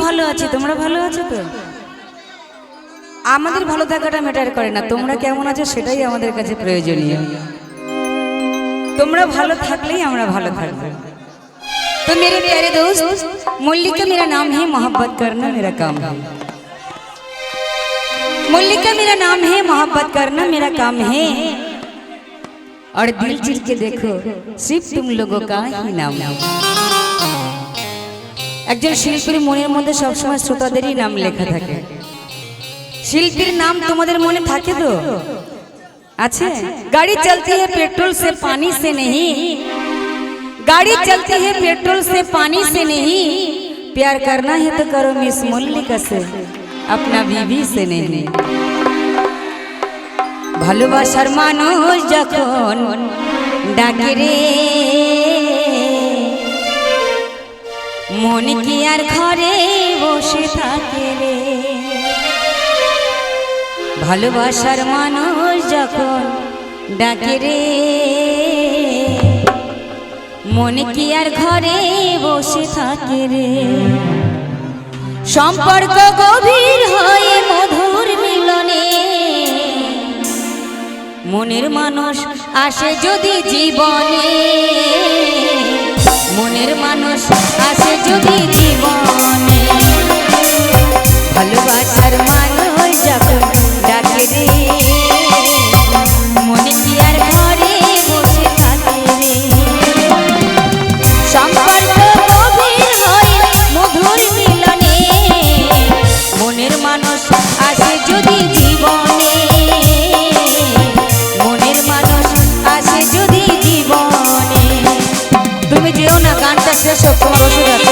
ভালো আছি তোমরা ভালো আছো তো আমাদের ভালো থাকাটা ম্যাটার করে না তোমরা কেমন আছো সেটাই আমাদের কাছে প্রয়োজনীয় তোমরা ভালো থাকলেই আমরা ভালো থাকবো तो मेरे प्यारे दोस्त मल्लिका मेरा नाम है मोहब्बत करना मेरा काम है मल्लिका मेरा नाम है मोहब्बत करना मेरा काम है और दिल चिर के देखो सिर्फ तुम लोगों का ही नाम है একজন শিল্পীর মনের মধ্যে সবসময় শ্রোতাদেরই নাম লেখা থাকে। শিল্পীর নাম তোমাদের মনে থাকে তো? আছে? গাড়ি চলতি হে পেট্রোল সে पानी से नहीं गाड़ी चलती है पेट्रोल সে पानी से नहीं प्यार करना है तो करो मिस मल्लिका से अपना बीवी নেই নেই ভালোবাসার মানুষ যখন ডাকে রে মন কি আর ঘরে বসে থাকে রে? ভালোবাসার মানুষ যখন ডাকে রে, মনে কি আর ঘরে বসে থাকে রে? সম্পর্ক গভীর হয়ে মধুর মিলনে, মনের মানুষ আসে যদি জীবনে। মনের মানুষ আসে যদি জীবনে। ভালোবাসা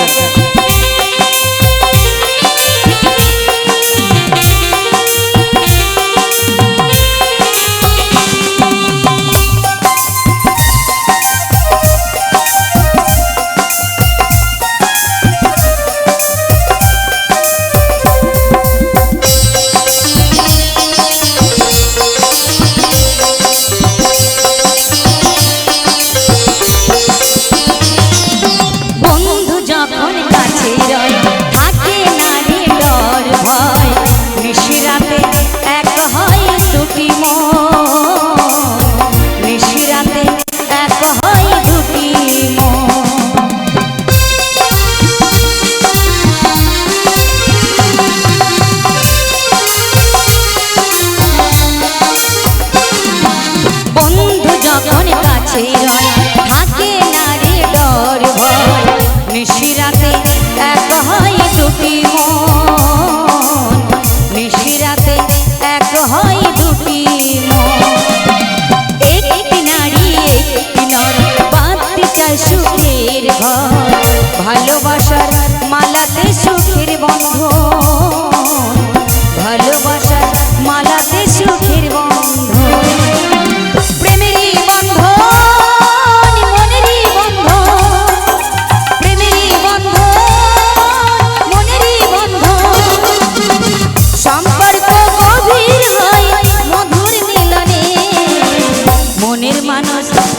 Yeah.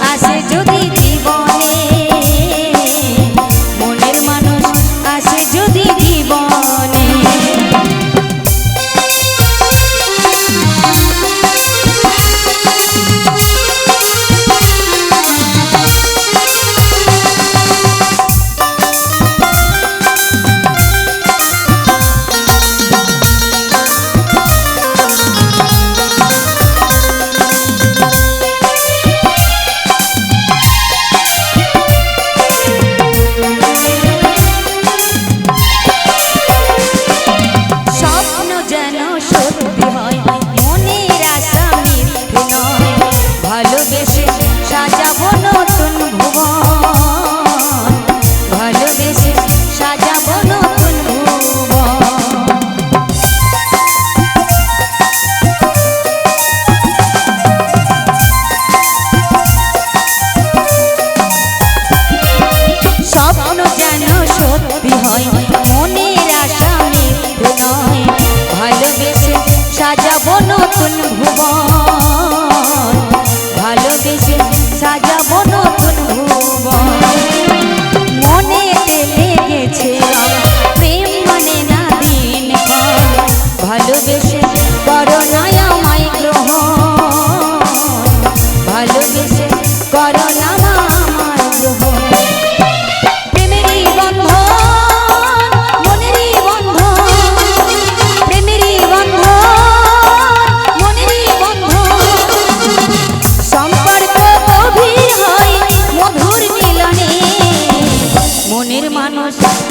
Así corona.